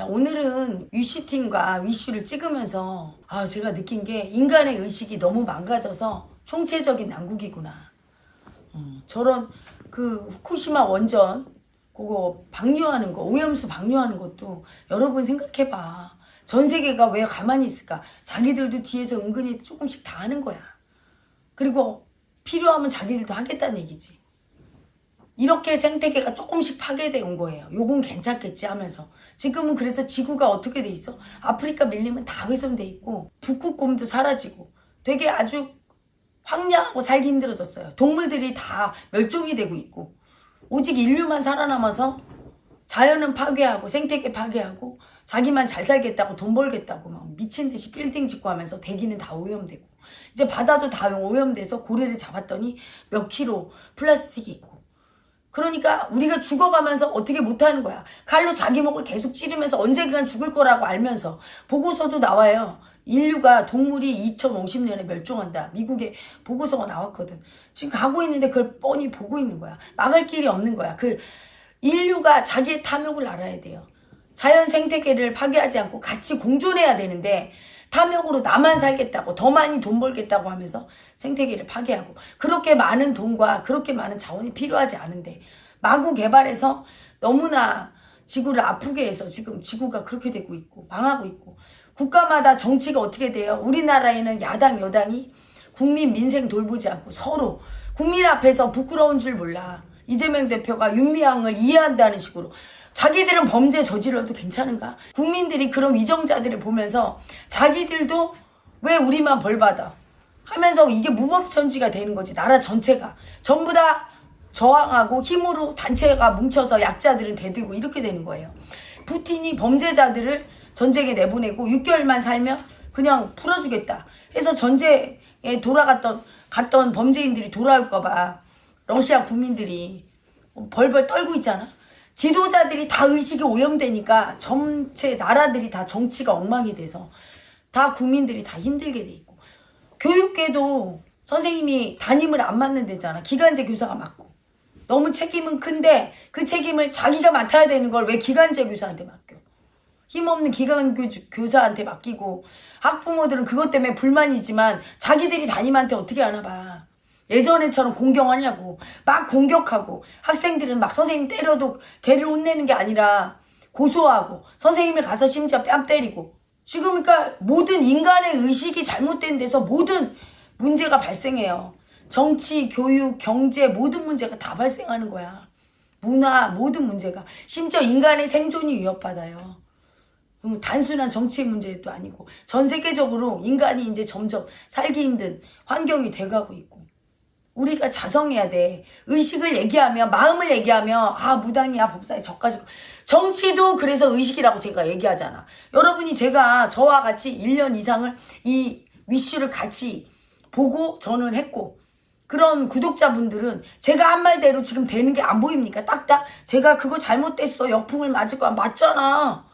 자, 오늘은 위슈팀과 위슈를 찍으면서 아, 제가 느낀 게 인간의 의식이 너무 망가져서 총체적인 난국이구나. 음, 저런 그 후쿠시마 원전 그거 방류하는 거, 오염수 방류하는 것도 여러분 생각해봐. 전 세계가 왜 가만히 있을까? 자기들도 뒤에서 은근히 조금씩 다 하는 거야. 그리고 필요하면 자기들도 하겠다는 얘기지. 이렇게 생태계가 조금씩 파괴돼 온 거예요. 요건 괜찮겠지 하면서. 지금은 그래서 지구가 어떻게 돼 있어? 아프리카 밀리면 다 훼손돼 있고 북극곰도 사라지고 되게 아주 황량하고 살기 힘들어졌어요. 동물들이 다 멸종이 되고 있고 오직 인류만 살아남아서 자연은 파괴하고 생태계 파괴하고 자기만 잘 살겠다고 돈 벌겠다고 막 미친 듯이 빌딩 짓고 하면서 대기는 다 오염되고 이제 바다도 다 오염돼서 고래를 잡았더니 몇 킬로 플라스틱이 있고 그러니까 우리가 죽어가면서 어떻게 못하는 거야. 칼로 자기 목을 계속 찌르면서 언젠간 죽을 거라고 알면서 보고서도 나와요. 인류가 동물이 2050년에 멸종한다. 미국에 보고서가 나왔거든. 지금 가고 있는데 그걸 뻔히 보고 있는 거야. 막을 길이 없는 거야. 그 인류가 자기의 탐욕을 알아야 돼요. 자연 생태계를 파괴하지 않고 같이 공존해야 되는데 탐욕으로 나만 살겠다고 더 많이 돈 벌겠다고 하면서 생태계를 파괴하고 그렇게 많은 돈과 그렇게 많은 자원이 필요하지 않은데 마구 개발해서 너무나 지구를 아프게 해서 지금 지구가 그렇게 되고 있고 망하고 있고 국가마다 정치가 어떻게 돼요? 우리나라에는 야당 여당이 국민 민생 돌보지 않고 서로 국민 앞에서 부끄러운 줄 몰라 이재명 대표가 윤미향을 이해한다는 식으로 자기들은 범죄 저질러도 괜찮은가? 국민들이 그런 위정자들을 보면서 자기들도 왜 우리만 벌받아? 하면서 이게 무법천지가 되는 거지. 나라 전체가. 전부 다 저항하고 힘으로 단체가 뭉쳐서 약자들은 대들고 이렇게 되는 거예요. 푸틴이 범죄자들을 전쟁에 내보내고 6개월만 살면 그냥 풀어주겠다. 해서 전쟁에 돌아갔던 갔던 범죄인들이 돌아올까봐 러시아 국민들이 벌벌 떨고 있잖아. 지도자들이 다 의식이 오염되니까 전체 나라들이 다 정치가 엉망이 돼서 다 국민들이 다 힘들게 돼 있고. 교육계도 선생님이 담임을 안 맡는 데잖아. 기간제 교사가 맡고. 너무 책임은 큰데 그 책임을 자기가 맡아야 되는 걸 왜 기간제 교사한테 맡겨? 힘없는 기간 교- 교사한테 맡기고. 학부모들은 그것 때문에 불만이지만 자기들이 담임한테 어떻게 하나 봐 예전에처럼 공경하냐고 막 공격하고 학생들은 막 선생님 때려도 걔를 혼내는 게 아니라 고소하고 선생님을 가서 심지어 뺨 때리고. 지금 그러니까 모든 인간의 의식이 잘못된 데서 모든 문제가 발생해요. 정치, 교육, 경제 모든 문제가 다 발생하는 거야. 문화 모든 문제가. 심지어 인간의 생존이 위협받아요. 음, 단순한 정치의 문제도 아니고 전 세계적으로 인간이 이제 점점 살기 힘든 환경이 돼가고 있고 우리가 자성해야 돼. 의식을 얘기하면 마음을 얘기하면 아 무당이야 법사에 저까지 정치도 그래서 의식이라고 제가 얘기하잖아. 여러분이 제가 저와 같이 1년 이상을 이 위슈를 같이 보고 저는 했고 그런 구독자분들은 제가 한 말대로 지금 되는 게 안 보입니까? 딱딱 제가 그거 잘못됐어 역풍을 맞을 거야 맞잖아.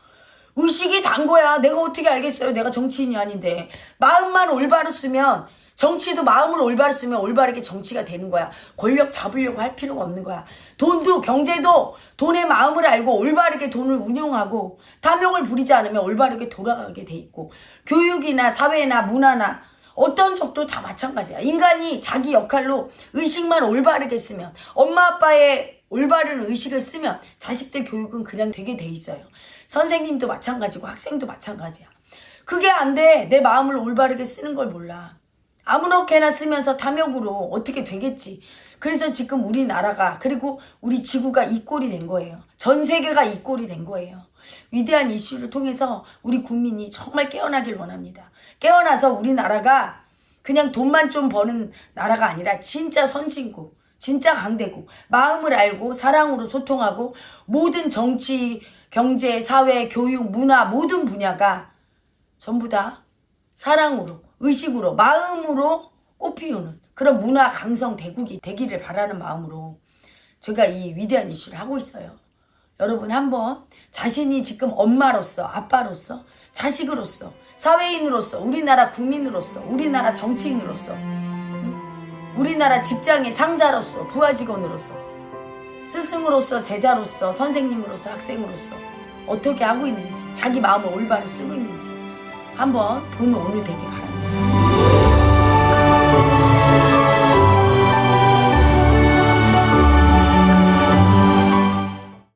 의식이 단 거야. 내가 어떻게 알겠어요? 내가 정치인이 아닌데. 마음만 올바로 쓰면 정치도 마음을 올바로 쓰면 올바르게 정치가 되는 거야. 권력 잡으려고 할 필요가 없는 거야. 돈도 경제도 돈의 마음을 알고 올바르게 돈을 운용하고 탐욕을 부리지 않으면 올바르게 돌아가게 돼 있고 교육이나 사회나 문화나 어떤 쪽도 다 마찬가지야. 인간이 자기 역할로 의식만 올바르게 쓰면 엄마 아빠의 올바른 의식을 쓰면 자식들 교육은 그냥 되게 돼 있어요. 선생님도 마찬가지고 학생도 마찬가지야. 그게 안 돼. 내 마음을 올바르게 쓰는 걸 몰라. 아무렇게나 쓰면서 탐욕으로 어떻게 되겠지. 그래서 지금 우리나라가 그리고 우리 지구가 이 꼴이 된 거예요. 전 세계가 이 꼴이 된 거예요. 위대한 이슈를 통해서 우리 국민이 정말 깨어나길 원합니다. 깨어나서 우리나라가 그냥 돈만 좀 버는 나라가 아니라 진짜 선진국, 진짜 강대국, 마음을 알고 사랑으로 소통하고 모든 정치, 경제, 사회, 교육, 문화 모든 분야가 전부 다 사랑으로, 의식으로, 마음으로 꽃피우는 그런 문화 강성 대국이 되기를 바라는 마음으로 제가 이 위대한 이슈를 하고 있어요. 여러분 한번 자신이 지금 엄마로서, 아빠로서, 자식으로서, 사회인으로서, 우리나라 국민으로서, 우리나라 정치인으로서, 음, 우리나라 직장의 상사로서, 부하 직원으로서, 스승으로서, 제자로서, 선생님으로서, 학생으로서 어떻게 하고 있는지 자기 마음을 올바로 쓰고 있는지 한번 본 오늘 되기 바랍니다.